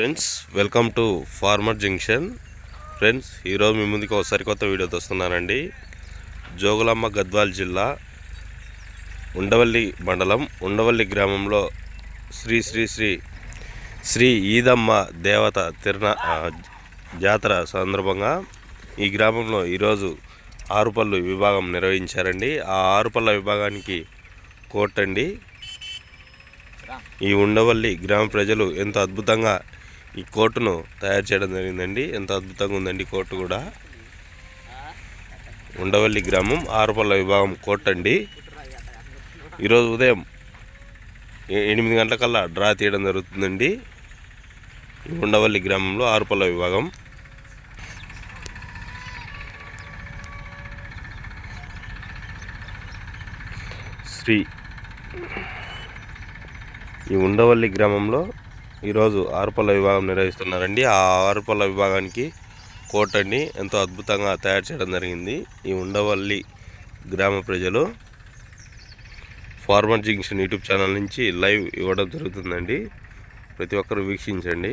Friends welcome to farmer junction. Friends ఈరోజు మీ ముందుకు ఒక సరికొత్త వీడియోతో వస్తున్నానండి జోగులమ్మ గద్వాల్ జిల్లా ఉండవల్లి మండలం ఉండవల్లి గ్రామంలో శ్రీ శ్రీ శ్రీ శ్రీ ఈదమ్మ దేవత తిరున జాతర సందర్భంగా ఈ గ్రామంలో ఈరోజు ఆరుపల్లు విభాగం నిర్వహించారండి. ఆ ఆరుపల్ల విభాగానికి కోటండి ఈ ఉండవల్లి గ్రామ ప్రజలు ఎంతో అద్భుతంగా ఈ కోర్టును తయారు చేయడం జరిగిందండి. ఎంత అద్భుతంగా ఉందండి కోర్టు కూడా. ఉండవల్లి గ్రామం ఆరుపల్ల విభాగం కోర్ట్ అండి. ఈరోజు ఉదయం ఎనిమిది గంటలకల్లా డ్రా తీయడం జరుగుతుందండి. ఈ ఉండవల్లి గ్రామంలో ఆరుపల్ల విభాగం. శ్రీ ఈ ఉండవల్లి గ్రామంలో ఈరోజు ఆరుపల్ల విభాగం నిర్వహిస్తున్నారండి. ఆ ఆరుపల్ల విభాగానికి కోట ఎంతో అద్భుతంగా తయారు చేయడం జరిగింది. ఈ ఉండవల్లి గ్రామ ప్రజలు ఫార్మర్ జంక్షన్ యూట్యూబ్ ఛానల్ నుంచి లైవ్ ఇవ్వడం జరుగుతుందండి. ప్రతి ఒక్కరు వీక్షించండి.